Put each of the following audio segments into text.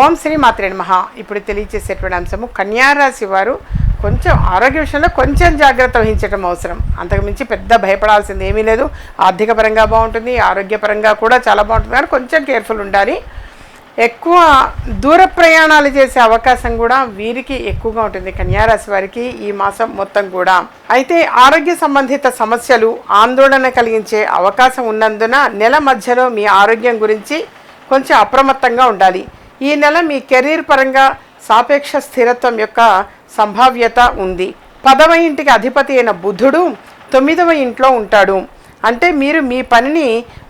ఓం శ్రీ మాత్రే మహా ఇప్పుడు తెలియచేసేటువంటి అంశము కన్యారాశి వారు కొంచెం ఆరోగ్య విషయంలో కొంచెం జాగ్రత్త వహించడం అవసరం. అంతకుమించి పెద్ద భయపడాల్సింది ఏమీ లేదు. ఆర్థిక పరంగా బాగుంటుంది ఆరోగ్యపరంగా కూడా చాలా బాగుంటుంది. కానీ కొంచెం కేర్ఫుల్ ఉండాలి. ఎక్కువ దూర ప్రయాణాలు చేసే అవకాశం కూడా వీరికి ఎక్కువగా ఉంటుంది కన్యారాశి వారికి ఈ మాసం మొత్తం కూడా. అయితే ఆరోగ్య సంబంధిత సమస్యలు ఆందోళన కలిగించే అవకాశం ఉన్నందున నెల మధ్యలో మీ ఆరోగ్యం గురించి కొంచెం అప్రమత్తంగా ఉండాలి. ఈ నెల మీ కెరీర్ పరంగా సాపేక్ష స్థిరత్వం యొక్క సంభావ్యత ఉంది. పదవ ఇంటికి అధిపతి అయిన బుధుడు తొమ్మిదవ ఇంట్లో ఉంటాడు. అంటే మీరు మీ పనిని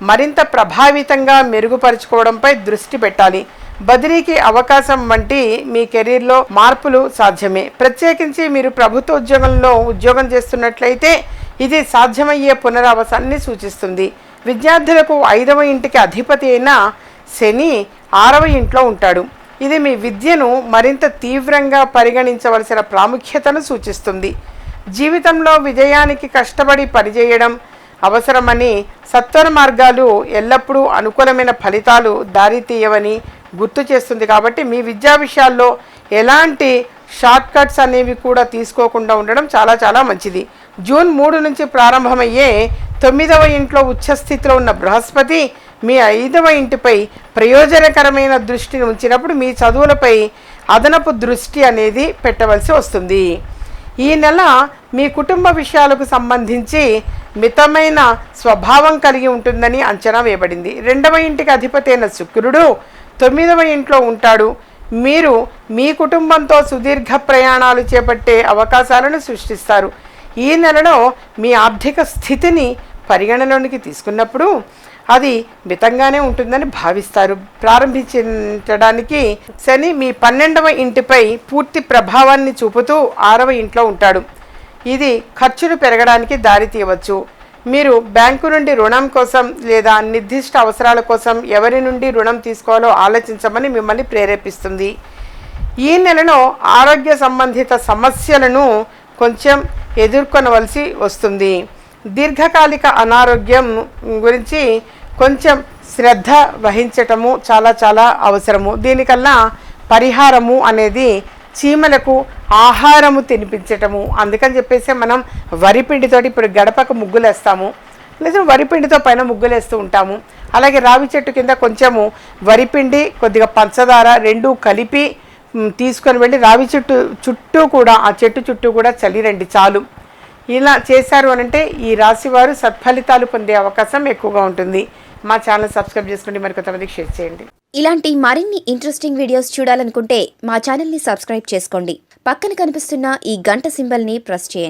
మరింత ప్రభావితంగా మెరుగుపరుచుకోవడంపై దృష్టి పెట్టాలి. బదిలీకి అవకాశం వంటి మీ కెరీర్లో మార్పులు సాధ్యమే. ప్రత్యేకించి మీరు ప్రభుత్వ ఉద్యోగంలో ఉద్యోగం చేస్తున్నట్లయితే ఇది సాధ్యమయ్యే పునరావాసాన్ని సూచిస్తుంది. విద్యార్థులకు ఐదవ ఇంటికి అధిపతి అయిన శని ఆరవ ఇంట్లో ఉంటాడు. ఇది మీ విద్యను మరింత తీవ్రంగా పరిగణించవలసిన ప్రాముఖ్యతను సూచిస్తుంది. జీవితంలో విజయానికి కష్టపడి పనిచేయడం అవసరమని సత్వర మార్గాలు ఎల్లప్పుడూ అనుకూలమైన ఫలితాలు దారితీయవని గుర్తు చేస్తుంది కాబట్టి మీ విద్యా విషయాల్లో ఎలాంటి షార్ట్ కట్స్ అనేవి కూడా తీసుకోకుండా ఉండడం చాలా చాలా మంచిది. జూన్ మూడు నుంచి ప్రారంభమయ్యే తొమ్మిదవ ఇంట్లో ఉచ్చస్థితిలో ఉన్న బృహస్పతి మీ ఐదవ ఇంటిపై ప్రయోజనకరమైన దృష్టిని ఉంచినప్పుడు మీ చదువులపై అదనపు దృష్టి అనేది పెట్టవలసి వస్తుంది. ఈ నెల మీ కుటుంబ విషయాలకు సంబంధించి మితమైన స్వభావం కలిగి ఉంటుందని అంచనా వేయబడింది. రెండవ ఇంటికి అధిపతి అయిన శుక్రుడు తొమ్మిదవ ఇంట్లో ఉంటాడు. మీరు మీ కుటుంబంతో సుదీర్ఘ ప్రయాణాలు చేపట్టే అవకాశాలను సృష్టిస్తారు. ఈ నెలలో మీ ఆర్థిక స్థితిని పరిగణలోనికి తీసుకున్నప్పుడు అది మితంగానే ఉంటుందని భావిస్తారు. ప్రారంభించడానికి శని మీ పన్నెండవ ఇంటిపై పూర్తి ప్రభావాన్ని చూపుతూ ఆరవ ఇంట్లో ఉంటాడు. ఇది ఖర్చులు పెరగడానికి దారి తీయవచ్చు. మీరు బ్యాంకు నుండి రుణం కోసం లేదా నిర్దిష్ట అవసరాల కోసం ఎవరి నుండి రుణం తీసుకోవాలో ఆలోచించమని మిమ్మల్ని ప్రేరేపిస్తుంది. ఈ నెలలో ఆరోగ్య సంబంధిత సమస్యలను కొంచెం ఎదుర్కొనవలసి వస్తుంది. దీర్ఘకాలిక అనారోగ్యం గురించి కొంచెం శ్రద్ధ వహించటము చాలా చాలా అవసరము. దీనికల్లా పరిహారము అనేది చీమలకు ఆహారము తినిపించటము. అందుకని చెప్పేసి మనం వరిపిండితోటి ఇప్పుడు గడపకు ముగ్గులేస్తాము. లేదా వరిపిండితో పైన ముగ్గులేస్తూ ఉంటాము. అలాగే రావి చెట్టు కింద కొంచెము వరిపిండి కొద్దిగా పంచదార రెండు కలిపి తీసుకొని వెళ్ళి రావి చెట్టు చుట్టూ కూడా ఆ చెట్టు చుట్టూ కూడా చలిరండి చాలు. ఇలా చేశారు అని అంటే ఈ రాశి వారు సత్ఫలితాలు పొందే అవకాశం ఎక్కువగా ఉంటుంది. మా ఛానల్ సబ్స్క్రైబ్ చేసుకోండి. మరి కొంతమందికి షేర్ చేయండి. ఇలాంటి మరిన్ని ఇంట్రెస్టింగ్ వీడియోస్ చూడాలనుకుంటే మా ఛానల్ని సబ్స్క్రైబ్ చేసుకోండి. పక్కన కనిపిస్తున్న ఈ గంట సింబల్ని ప్రెస్ చేయండి.